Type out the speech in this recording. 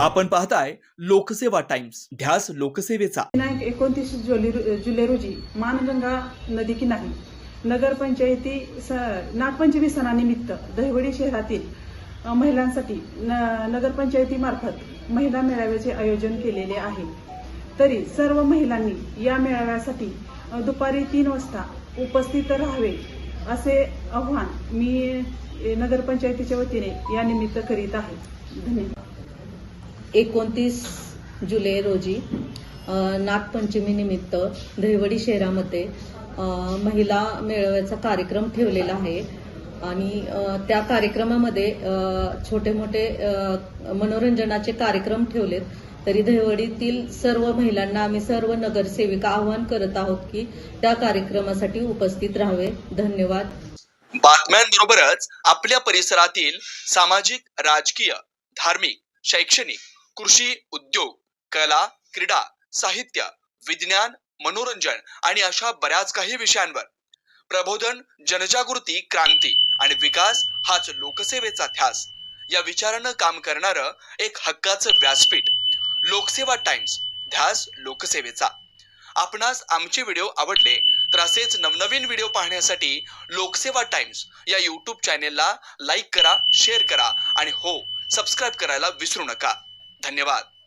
आपण पाहताय लोकसेवा टाइम्स. ध्यास लोकसेवेचा. दिनांक एकोणतीस जुलै जुलै रोजी मानगंगा नदी किनारी नगरपंचायती स नागपंचमी सणानिमित्त दहिवडी शहरातील महिलांसाठी न नगरपंचायतीमार्फत महिला मेळाव्याचे आयोजन केलेले आहे. तरी सर्व महिलांनी या मेळाव्यासाठी दुपारी तीन वाजता उपस्थित राहावे असे आव्हान मी नगरपंचायतीच्या वतीने या निमित्त करीत आहे. धन्यवाद. एकोणतीस जुलै रोजी नागपंचमीनिमित्त दहिवडी शहरामध्ये महिला मेळाव्याचा कार्यक्रम ठेवलेला आहे. आणि त्या कार्यक्रमामध्ये छोटे मोठे मनोरंजनाचे कार्यक्रम ठेवलेत. तरी दहिवडीतील सर्व महिलांना आम्ही सर्व नगरसेविका आवाहन करत आहोत की त्या कार्यक्रमासाठी उपस्थित राहावे. धन्यवाद. बातम्यांबरोबरच आपल्या परिसरातील सामाजिक राजकीय धार्मिक शैक्षणिक कृषी उद्योग कला क्रीडा साहित्य विज्ञान मनोरंजन आणि अशा बऱ्याच काही विषयांवर. प्रबोधन जनजागृती क्रांती आणि विकास हाच लोकसेवेचा ध्यास. या विचारानं काम करणारं एक हक्काचं व्यासपीठ. लोकसेवा टाइम्स ध्यास लोकसेवेचा. आपणास आमचे व्हिडिओ आवडले तर असेच नवनवीन व्हिडिओ पाहण्यासाठी लोकसेवा टाइम्स या यूट्यूब चॅनेलला लाईक करा शेअर करा आणि हो सबस्क्राईब करायला विसरू नका. धन्यवाद.